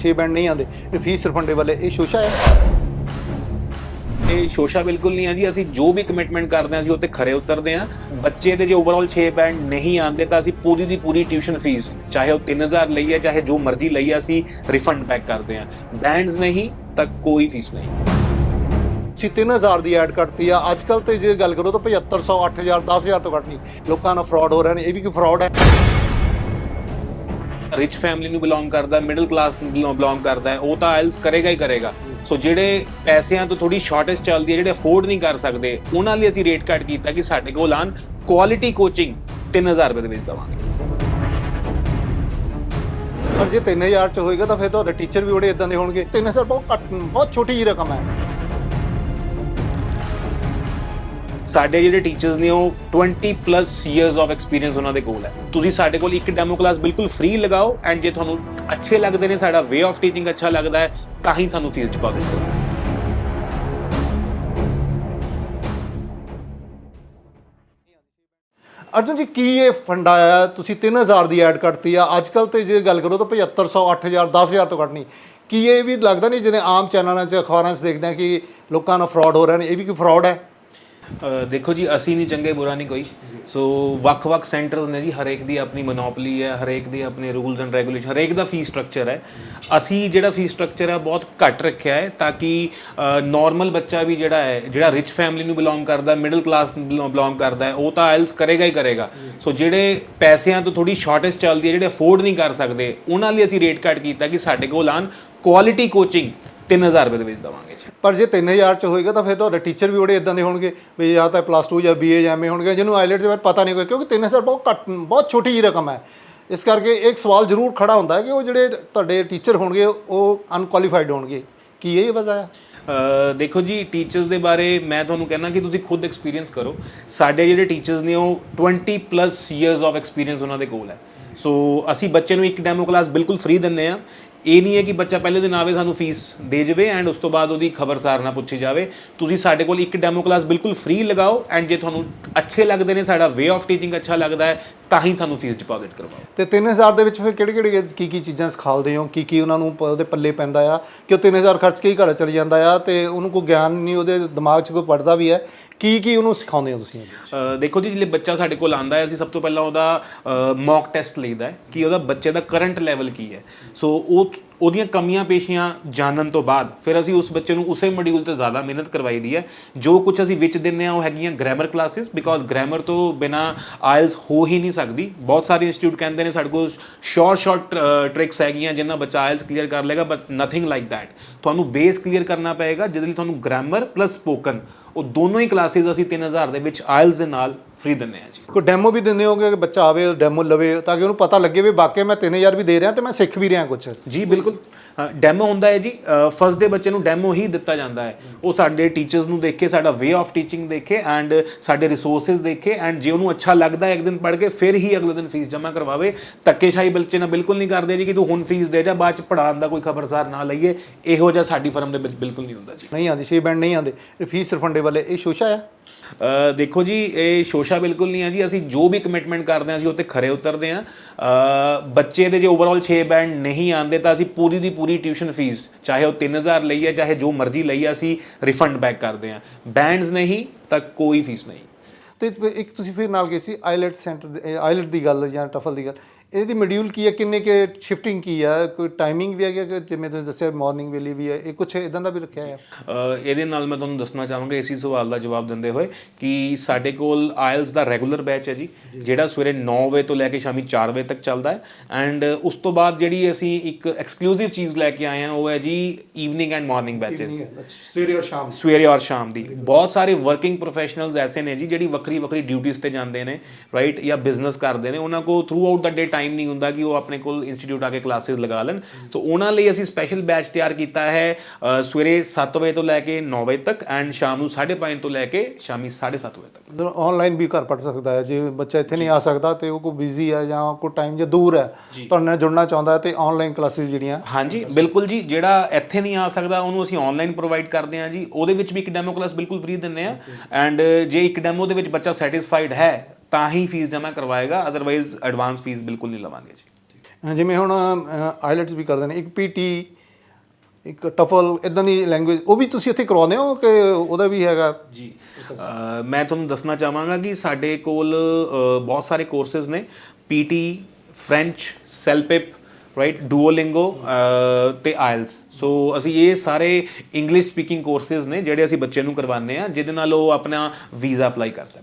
ਆਉਂਦੀ 6 ਬੈਂਡ ਨਹੀਂ ਆਉਂਦੇ। ਇਹ ਫੀਸ ਰਿਫੰਡੇਬਲ ਹੈ ਇਹ ਸ਼ੋਸ਼ਾ ਹੈ? ਇਹ ਸ਼ੋਸ਼ਾ ਬਿਲਕੁਲ ਨਹੀਂ ਆ ਜੀ। ਅਸੀਂ ਜੋ ਵੀ ਕਮਿਟਮੈਂਟ ਕਰਦੇ ਹਾਂ ਅਸੀਂ ਉੱਤੇ ਖਰੇ ਉਤਰਦੇ ਹਾਂ। ਬੱਚੇ ਦੇ ਜੇ ਓਵਰਆਲ 6 ਬੈਂਡ ਨਹੀਂ ਆਉਂਦੇ ਤਾਂ ਅਸੀਂ ਪੂਰੀ ਦੀ ਪੂਰੀ ਟਿਊਸ਼ਨ ਫੀਸ ਚਾਹੇ ਉਹ 3000 ਲਈ ਹੈ ਚਾਹੇ ਜੋ ਮਰਜ਼ੀ ਲਈ ਹੈ ਅਸੀਂ ਰਿਫੰਡ ਬੈਕ ਕਰਦੇ ਹਾਂ। ਬੈਂਡਸ ਨਹੀਂ ਤਾਂ ਕੋਈ ਫੀਸ ਨਹੀਂ। ਤੁਸੀਂ 3000 ਦੀ ਐਡ ਕੱਟਤੀ ਆ। ਅੱਜ ਕੱਲ ਤੇ ਜੇ ਗੱਲ ਕਰੋ ਤਾਂ 7500 8000 10000 ਤੋਂ ਘੱਟ ਨਹੀਂ। ਲੋਕਾਂ ਨਾਲ ਫਰਾਡ ਹੋ ਰਿਹਾ ਨੇ ਇਹ ਵੀ ਕੋਈ ਫਰਾਡ ਹੈ? ਰਿਚ ਫੈਮਿਲੀ ਨੂੰ ਬਿਲੋਂਗ ਕਰਦਾ ਮਿਡਲ ਕਲਾਸ ਨੂੰ ਬਿਲੋਂਗ ਕਰਦਾ ਹੈ, ਉਹ ਤਾਂ ਆਇਲਸ ਕਰੇਗਾ ਹੀ ਕਰੇਗਾ। ਸੋ ਜਿਹੜੇ ਪੈਸਿਆਂ ਤੋਂ ਥੋੜੀ ਸ਼ਾਰਟੇਜ ਚੱਲਦੀ ਹੈ, ਜਿਹੜੇ ਅਫੋਰਡ ਨਹੀਂ ਕਰ ਸਕਦੇ, ਉਹਨਾਂ ਲਈ ਅਸੀਂ ਰੇਟ ਕੱਟ ਕੀਤਾ ਕਿ ਸਾਡੇ ਕੋਲ ਆਨ ਕੁਆਲਿਟੀ ਕੋਚਿੰਗ 3000 ਰੁਪਏ ਦੇ ਵਿੱਚ ਦਵਾਂਗੇ। ਪਰ ਜੇ 3000 ਚ ਹੋਏਗਾ ਤਾਂ ਫਿਰ ਤੁਹਾਡੇ ਟੀਚਰ ਵੀ ਬੜੇ ਇਦਾਂ ਦੇ ਹੋਣਗੇ। 3000 ਬਹੁਤ ਘੱਟ, ਬਹੁਤ ਛੋਟੀ ਜਿਹੀ ਰਕਮ ਹੈ। ਸਾਡੇ ਜਿਹੜੇ ਟੀਚਰਸ ਨੇ ਉਹ 20 ਪਲੱਸ ਇਅਰਸ ਆਫ ਐਕਸਪੀਰੀਅੰਸ ਉਹਨਾਂ ਦੇ ਕੋਲ ਹੈ। ਤੁਸੀਂ ਸਾਡੇ ਕੋਲ ਇੱਕ ਡੈਮੋ ਕਲਾਸ ਬਿਲਕੁਲ ਫ੍ਰੀ ਲਗਾਓ ਐਂਡ ਜੇ ਤੁਹਾਨੂੰ ਅੱਛੇ ਲੱਗਦੇ ਨੇ, ਸਾਡਾ ਵੇ ਆਫ ਟੀਚਿੰਗ ਅੱਛਾ ਲੱਗਦਾ ਹੈ, ਤਾਂ ਹੀ ਸਾਨੂੰ ਫੀਸ ਡਿਪੋਜ਼ਿਟ ਕਰੋ। ਅਰਜੁਨ ਜੀ, ਕੀ ਇਹ ਫੰਡ ਆਇਆ ਤੁਸੀਂ 3000 ਦੀ ਐਡ ਕੱਟਤੀ ਆ। ਅੱਜ ਕੱਲ ਤੇ ਜੇ ਗੱਲ ਕਰੋ ਤਾਂ 7500 8000 10000 ਤੋਂ ਘੱਟ ਨਹੀਂ। ਕੀ ਇਹ ਵੀ ਲੱਗਦਾ ਨਹੀਂ ਜਿਵੇਂ ਆਮ ਚੈਨਲਾਂ 'ਚ, ਅਖਬਾਰਾਂ 'ਚ ਦੇਖਦੇ ਆ ਕਿ ਲੋਕਾਂ ਨਾਲ ਫਰਾਡ ਹੋ ਰਿਹਾ ਨੇ ਇਹ ਵੀ ਕੋਈ ਫਰਾਡ ਹੈ? ਦੇਖੋ ਜੀ, ਅਸੀਂ ਨਹੀਂ ਚੰਗੇ, ਬੁਰਾ ਨਹੀਂ ਕੋਈ। ਸੋ ਵੱਖ-ਵੱਖ ਸੈਂਟਰਸ ਨੇ ਜੀ, ਹਰੇਕ ਦੀ ਆਪਣੀ ਮੋਨੋਪੋਲੀ ਹੈ, ਹਰੇਕ ਦੇ ਆਪਣੇ ਰੂਲਸ ਐਂਡ ਰੈਗੂਲੇਸ਼ਨ ਹਰੇਕ ਦਾ ਫੀਸ ਸਟਰਕਚਰ ਹੈ। ਅਸੀਂ ਜਿਹੜਾ ਫੀਸ ਸਟਰਕਚਰ ਹੈ, ਬਹੁਤ ਘੱਟ ਰੱਖਿਆ ਹੈ, ਤਾਂ ਕਿ ਨਾਰਮਲ ਬੱਚਾ ਵੀ ਜਿਹੜਾ ਹੈ, ਜਿਹੜਾ ਰਿਚ ਫੈਮਿਲੀ ਨੂੰ ਬਿਲੋਂਗ ਕਰਦਾ ਮਿਡਲ ਕਲਾਸ ਨੂੰ ਬਿਲੋਂਗ ਕਰਦਾ ਹੈ, ਉਹ ਤਾਂ ਆਇਲਸ ਕਰੇਗਾ ਹੀ ਕਰੇਗਾ। ਸੋ ਜਿਹੜੇ ਪੈਸਿਆਂ ਤੋਂ ਥੋੜੀ ਸ਼ਾਰਟੇਜ ਚੱਲਦੀ ਹੈ, ਜਿਹੜੇ ਅਫੋਰਡ ਨਹੀਂ ਕਰ ਸਕਦੇ, ਉਹਨਾਂ ਲਈ ਅਸੀਂ ਰੇਟ ਘੱਟ ਕੀਤਾ ਕਿ ਸਾਡੇ ਕੋਲ ਆਨ ਕੁਆਲਿਟੀ ਕੋਚਿੰਗ 3000 ਰੁਪਏ ਦੇ ਵਿੱਚ ਦਵਾਂਗੇ। ਪਰ ਜੇ 3000 ਚ ਹੋਏਗਾ ਤਾਂ ਫਿਰ ਤੁਹਾਡੇ ਟੀਚਰ ਵੀ ਬੜੇ ਇਦਾਂ ਦੇ ਹੋਣਗੇ ਵੀ ਜਾਂ ਤਾਂ ਪਲੱਸ 2 ਜਾਂ ਬੀਏ ਜਾਂ ਐਮਏ ਹੋਣਗੇ, ਜਿਹਨੂੰ ਆਈਲੈਟਸ ਦੇ ਬਾਰੇ ਪਤਾ ਨਹੀਂ ਕੋਈ, ਕਿਉਂਕਿ 3000 ਬਹੁਤ ਘੱਟ, ਬਹੁਤ ਛੋਟੀ ਜਿਹੀ ਰਕਮ ਹੈ। ਇਸ ਕਰਕੇ ਇੱਕ ਸਵਾਲ ਜ਼ਰੂਰ ਖੜਾ ਹੁੰਦਾ ਹੈ ਕਿ ਉਹ ਜਿਹੜੇ ਤੁਹਾਡੇ ਟੀਚਰ ਹੋਣਗੇ, ਉਹ ਅਨਕੁਆਲੀਫਾਈਡ ਹੋਣਗੇ। ਕੀ ਇਹ ਵਜ੍ਹਾ ਹੈ ਦੇਖੋ ਜੀ ਟੀਚਰਸ ਦੇ ਬਾਰੇ ਮੈਂ ਤੁਹਾਨੂੰ ਕਹਿੰਦਾ ਕਿ ਤੁਸੀਂ ਖੁਦ ਐਕਸਪੀਰੀਅੰਸ ਕਰੋ। ਸਾਡੇ ਜਿਹੜੇ ਟੀਚਰਸ ਨੇ, ਉਹ 20 ਪਲੱਸ ਇਅਰਸ ਆਫ ਐਕਸਪੀਰੀਅੰਸ ਉਹਨਾਂ ਦੇ ਕੋਲ ਹੈ। ਸੋ ਅਸੀਂ ਬੱਚੇ ਨੂੰ ਇੱਕ ਡੈਮੋ ਕਲਾਸ ਬਿਲਕੁਲ ਫ੍ਰੀ ਦਿੰਨੇ ਆ ਇਹ ਨਹੀਂ ਹੈ ਕਿ ਬੱਚਾ ਪਹਿਲੇ ਦਿਨ ਆਵੇ, ਸਾਨੂੰ ਫੀਸ ਦੇ ਜਾਵੇ ਐਂਡ ਉਸ ਤੋਂ ਬਾਅਦ ਉਹਦੀ ਖਬਰਸਾਰ ਨਾ ਪੁੱਛੀ ਜਾਵੇ। ਤੁਸੀਂ ਸਾਡੇ ਕੋਲ ਇੱਕ ਡੈਮੋ ਕਲਾਸ ਬਿਲਕੁਲ ਫ੍ਰੀ ਲਗਾਓ ਐਂਡ ਜੇ ਤੁਹਾਨੂੰ ਅੱਛੇ ਲੱਗਦੇ ਨੇ, ਸਾਡਾ ਵੇ ਆਫ ਟੀਚਿੰਗ ਅੱਛਾ ਲੱਗਦਾ ਹੈ ਤਾਂ ਹੀ ਸਾਨੂੰ ਫੀਸ ਡਿਪੋਜ਼ਿਟ ਕਰਵਾਓ। ਤੇ 3000 ਦੇ ਵਿੱਚ ਫਿਰ ਕਿਹੜੇ ਕਿਹੜੇ ਕੀ ਕੀ ਚੀਜ਼ਾਂ ਸਿਖਾਲਦੇ ਹੋ? ਕੀ ਕੀ ਉਹਨਾਂ ਨੂੰ ਪ- ਉਹਦੇ ਪੱਲੇ ਪੈਂਦਾ ਆ? ਕਿ ਉਹ 3000 ਖਰਚ ਕੇ ਹੀ ਘਰ ਚਲੀ ਜਾਂਦਾ ਆ ਤੇ ਉਹਨੂੰ ਕੋਈ ਗਿਆਨ ਨਹੀਂ ਉਹਦੇ ਦਿਮਾਗ 'ਚ ਕੋਈ ਪੜਦਾ ਵੀ ਹੈ। ਕੀ ਕੀ ਉਹਨੂੰ ਸਿਖਾਉਂਦੇ ਹੋ ਤੁਸੀਂ? ਅ, ਦੇਖੋ ਜੀ ਜਿਹੜੇ ਬੱਚਾ ਸਾਡੇ ਕੋਲ ਆਂਦਾ ਹੈ ਅਸੀਂ ਸਭ ਤੋਂ ਪਹਿਲਾਂ ਉਹਦਾ ਮੌਕ ਟੈਸਟ ਲਈਦਾ ਹੈ ਕਿ ਉਹਦਾ ਬੱਚੇ ਦਾ ਕਰੰਟ ਲੈਵਲ ਕੀ ਹੈ। ਸੋ ਉਹ ਉਹਦੀਆਂ ਕਮੀਆਂ ਪੇਸ਼ੀਆਂ ਜਾਣਨ ਤੋਂ ਬਾਅਦ ਫਿਰ ਅਸੀਂ ਉਸ ਬੱਚੇ ਨੂੰ ਉਸੇ ਮੋਡਿਊਲ ਤੇ ਜ਼ਿਆਦਾ ਮਿਹਨਤ ਕਰਵਾਈ ਦੀ ਹੈ। ਜੋ ਕੁਝ ਅਸੀਂ ਵਿੱਚ ਦਿੰਨੇ ਆ ਉਹ ਹੈਗੀਆਂ ਗ੍ਰਾਮਰ ਕਲਾਸਿਸ ਬਿਕੋਜ਼ ਗ੍ਰਾਮਰ ਤੋਂ ਬਿਨਾ ਆਇਲਸ ਹੋ ਹੀ ਨਹੀਂ ਸਕਦੀ। ਬਹੁਤ ਸਾਰੇ ਇੰਸਟੀਚਿਊਟ ਕਹਿੰਦੇ ਨੇ ਸਾਡੇ ਕੋਲ ਸ਼ੋਰਟ ਸ਼ਾਰਟ ਟ੍ਰਿਕਸ ਹੈਗੀਆਂ ਜਿਨ੍ਹਾਂ ਬੱਚਾ ਆਇਲਸ ਕਲੀਅਰ ਕਰ ਲੇਗਾ ਬਟ ਨਥਿੰਗ ਲਾਈਕ ਥੈਟ ਤੁਹਾਨੂੰ ਬੇਸ ਕਲੀਅਰ ਕਰਨਾ ਪਏਗਾ, ਜਿਹਦੇ ਲਈ ਤੁਹਾਨੂੰ ਗ੍ਰਾਮਰ ਪਲੱਸ ਸਪੋਕਨ ਉਹ ਦੋਨੋਂ ਹੀ ਕਲਾਸਿਸ ਅਸੀਂ 3000 ਦੇ ਵਿੱਚ ਆਇਲਸ ਦੇ ਨਾਲ ਫ੍ਰੀ ਦਿੰਨੇ ਆ ਜੀ। ਕੋਈ ਡੈਮੋ ਵੀ ਦਿੰਦੇ ਹੋਗੇ ਕਿ ਬੱਚਾ ਆਵੇ ਡੈਮੋ ਲਵੇ ਤਾਂ ਕਿ ਉਹਨੂੰ ਪਤਾ ਲੱਗੇ ਵੀ ਵਾਕਿਆ ਮੈਂ 3000 ਵੀ ਦੇ ਰਿਹਾ ਤੇ ਮੈਂ ਸਿੱਖ ਵੀ ਰਿਹਾ ਕੁਝ ਜੀ ਬਿਲਕੁਲ। ਡੈਮੋ ਹੁੰਦਾ ਹੈ ਜੀ। ਫਸਟ ਡੇ ਬੱਚੇ ਨੂੰ ਡੈਮੋ ਹੀ ਦਿੱਤਾ ਜਾਂਦਾ ਹੈ। ਉਹ ਸਾਡੇ ਟੀਚਰਸ ਨੂੰ ਦੇਖ ਕੇ ਸਾਡਾ ਵੇ ਆਫ ਟੀਚਿੰਗ ਦੇਖੇ ਐਂਡ ਸਾਡੇ ਰਿਸੋਰਸਸ ਦੇਖੇ ਐਂਡ ਜੇ ਉਹਨੂੰ ਅੱਛਾ ਲੱਗਦਾ ਹੈ ਇੱਕ ਦਿਨ ਪੜ੍ਹ ਕੇ ਫਿਰ ਹੀ ਅਗਲੇ ਦਿਨ ਫੀਸ ਜਮ੍ਹਾਂ ਕਰਵਾਵੇ। ਧੱਕੇਸ਼ਾਹੀ ਬੱਚੇ ਨਾਲ ਬਿਲਕੁਲ ਨਹੀਂ ਕਰਦੇ ਜੀ ਕਿ ਤੂੰ ਹੁਣ ਫੀਸ ਦੇ ਜਾ ਬਾਅਦ ਚ ਪੜਾਉਣ ਦਾ ਕੋਈ ਖਬਰਸਾਰ ਨਾ ਲਈਏ। ਇਹੋ ਜਿਹਾ ਸਾਡੀ ਫਰਮ ਦੇ ਵਿੱਚ ਬਿਲਕੁਲ ਨਹੀਂ ਹੁੰਦਾ ਜੀ। ਨਹੀਂ ਆਉਂਦੀ 6 ਬੈਂਡ ਨਹੀਂ ਆਉਂਦੇ। ਫੀਸ ਰਿਫੰਡੇਬਲ ਹੈ ਇਹ ਸ਼ੋਸ਼ਾ ਅ, ਦੇਖੋ ਜੀ ਇਹ ਸ਼ੋਸ਼ਾ ਬਿਲਕੁਲ ਨਹੀਂ ਹੈ ਜੀ। ਅਸੀਂ ਜੋ ਵੀ ਕਮਿਟਮੈਂਟ ਕਰਦੇ ਹਾਂ ਅਸੀਂ ਉੱਤੇ ਖਰੇ ਉਤਰਦੇ ਹਾਂ। ਬੱਚੇ ਦੇ ਜੇ ਓਵਰਆਲ 6 ਬੈਂਡ ਨਹੀਂ ਆਉਂਦੇ ਤਾਂ ਅਸੀਂ ਪੂਰੀ ਦੀ ਪੂਰੀ ਟਿਊਸ਼ਨ ਫੀਸ ਚਾਹੇ ਉਹ 3000 ਲਈ ਹੈ ਚਾਹੇ ਜੋ ਮਰਜ਼ੀ ਲਈ ਹੈ ਅਸੀਂ ਰਿਫੰਡ ਬੈਕ ਕਰਦੇ ਹਾਂ। ਬੈਂਡਸ ਨਹੀਂ ਤਾਂ ਕੋਈ ਫੀਸ ਨਹੀਂ। ਤੇ ਇੱਕ ਤੁਸੀਂ ਫਿਰ ਨਾਲ ਗਏ ਸੀ ਆਈਲੈਟ ਸੈਂਟਰ ਆਈਲੈਟ ਦੀ ਗੱਲ ਜਾਂ ਟਫਲ ਦੀ ਗੱਲ। ਇਹਦੀ ਮੋਡਿਊਲ ਕੀ ਹੈ? ਕਿੰਨੇ ਕੇ ਸ਼ਿਫਟਿੰਗ ਕੀ ਹੈ ਕੋਈ ਟਾਈਮਿੰਗ ਵੀ ਹੈਗਾ ਕਿ ਜਿਵੇਂ ਤੁਸੀਂ ਦੱਸਿਆ ਮਾਰਨਿੰਗ ਵੇਲੇ ਵੀ ਹੈ ਇਹ ਕੁਝ ਇਦਾਂ ਦਾ ਵੀ ਰੱਖਿਆ ਹੈ ਇਹਦੇ ਨਾਲ ਮੈਂ ਤੁਹਾਨੂੰ ਦੱਸਣਾ ਚਾਹਾਂਗਾ ਇਸੇ ਸਵਾਲ ਦਾ ਜਵਾਬ ਦਿੰਦੇ ਹੋਏ ਕਿ ਸਾਡੇ ਕੋਲ ਆਇਲਸ ਦਾ ਰੈਗੂਲਰ ਬੈਚ ਹੈ ਜੀ ਜਿਹੜਾ ਸਵੇਰੇ 9 ਵਜੇ ਤੋਂ ਲੈ ਕੇ ਸ਼ਾਮੀ 4 ਵਜੇ ਤੱਕ ਚੱਲਦਾ ਹੈ। ਐਂਡ ਉਸ ਤੋਂ ਬਾਅਦ ਜਿਹੜੀ ਅਸੀਂ ਇੱਕ ਐਕਸਕਲੂਸਿਵ ਚੀਜ਼ ਲੈ ਕੇ ਆਏ ਹਾਂ ਉਹ ਹੈ ਜੀ ਈਵਨਿੰਗ ਐਂਡ ਮਾਰਨਿੰਗ ਬੈਚਸ ਸਵੇਰੇ ਔਰ ਸ਼ਾਮ। ਸਵੇਰੇ ਔਰ ਸ਼ਾਮ ਦੀ। ਬਹੁਤ ਸਾਰੇ ਵਰਕਿੰਗ ਪ੍ਰੋਫੈਸ਼ਨਲਸ ਐਸੇ ਨੇ ਜੀ ਜਿਹੜੀ ਵੱਖਰੀ ਵੱਖਰੀ ਡਿਊਟੀਆਂ ਤੇ ਜਾਂਦੇ ਨੇ ਰਾਈਟ ਜਾਂ ਬਿਜ਼ਨਸ ਕਰਦੇ ਨੇ ਉਹਨਾਂ ਕੋ throughout the day time ਨਹੀਂ ਹੁੰਦਾ ਕਿ ਉਹ ਆਪਣੇ ਕੋਲ ਇੰਸਟੀਚਿਊਟ ਆ ਕੇ ਕਲਾਸਿਸ ਲਗਾ ਲੈਣ। ਸੋ ਉਹਨਾਂ ਲਈ ਅਸੀਂ ਸਪੈਸ਼ਲ ਬੈਚ ਤਿਆਰ ਕੀਤਾ ਹੈ ਸਵੇਰੇ 7 ਵਜੇ ਤੋਂ ਲੈ ਕੇ 9 ਵਜੇ ਤੱਕ ਐਂਡ ਸ਼ਾਮ ਨੂੰ 5:30 ਤੋਂ ਲੈ ਕੇ ਸ਼ਾਮੀ 7:30 ਵਜੇ ਤੱਕ। ਮਤਲਬ ਆਨਲਾਈਨ ਵੀ ਘਰ ਪੜ ਸਕਦਾ ਹੈ। ਜੇ ਬੱਚਾ ਇੱਥੇ ਨਹੀਂ ਆ ਸਕਦਾ ਤੇ ਉਹ ਕੋਈ ਬਿਜ਼ੀ ਹੈ ਜਾਂ ਕੋਈ ਟਾਈਮ ਜੇ ਦੂਰ ਹੈ ਤੁਹਾਡੇ ਨਾਲ ਜੁੜਨਾ ਚਾਹੁੰਦਾ ਤੇ ਆਨਲਾਈਨ ਕਲਾਸਿਸ ਜਿਹੜੀਆਂ ਹਾਂਜੀ ਬਿਲਕੁਲ ਜੀ। ਜਿਹੜਾ ਇੱਥੇ ਨਹੀਂ ਆ ਸਕਦਾ ਉਹਨੂੰ ਅਸੀਂ ਆਨਲਾਈਨ ਪ੍ਰੋਵਾਈਡ ਕਰਦੇ ਹਾਂ ਜੀ। ਉਹਦੇ ਵਿੱਚ ਵੀ ਇੱਕ ਡੈਮੋ ਕਲਾਸ ਬਿਲਕੁਲ ਫ੍ਰੀ ਦਿੰਨੇ ਆ ਐਂਡ ਜੇ ਇੱਕ ਡੈਮੋ ਦੇ ਵਿੱਚ ਬੱਚਾ ਸੈਟੀਸਫਾਈਡ ਹੈ ਤਾਂ ਹੀ ਫੀਸ ਜਮ੍ਹਾਂ ਕਰਵਾਏਗਾ ਅਦਰਵਾਈਜ਼ ਐਡਵਾਂਸ ਫੀਸ ਬਿਲਕੁਲ ਨਹੀਂ ਲਵਾਂਗੇ ਜੀ। ਜਿਵੇਂ ਹੁਣ ਆਈਲੈਟਸ ਵੀ ਕਰਦੇ ਨੇ ਇੱਕ ਪੀਟੀ ਇੱਕ ਟਫਲ ਇਦਾਂ ਦੀ ਲੈਂਗੁਏਜ ਉਹ ਵੀ ਤੁਸੀਂ ਇੱਥੇ ਕਰਵਾਉਂਦੇ ਹੋ ਕਿ ਉਹਦਾ ਵੀ ਹੈਗਾ? ਜੀ ਮੈਂ ਤੁਹਾਨੂੰ ਦੱਸਣਾ ਚਾਹਾਂਗਾ ਕਿ ਸਾਡੇ ਕੋਲ ਬਹੁਤ ਸਾਰੇ ਕੋਰਸਸ ਨੇ PTE French CELPIP right Duolingo ਤੇ ਆਇਲਸ ਸੋ ਅਸੀਂ ਇਹ ਸਾਰੇ ਇੰਗਲਿਸ਼ ਸਪੀਕਿੰਗ ਕੋਰਸਸ ਨੇ ਜਿਹੜੇ ਅਸੀਂ ਬੱਚੇ ਨੂੰ ਕਰਵਾਉਂਦੇ ਆ ਜਿਹਦੇ ਨਾਲ ਉਹ ਆਪਣਾ ਵੀਜ਼ਾ ਅਪਲਾਈ ਕਰ ਸਕਦਾ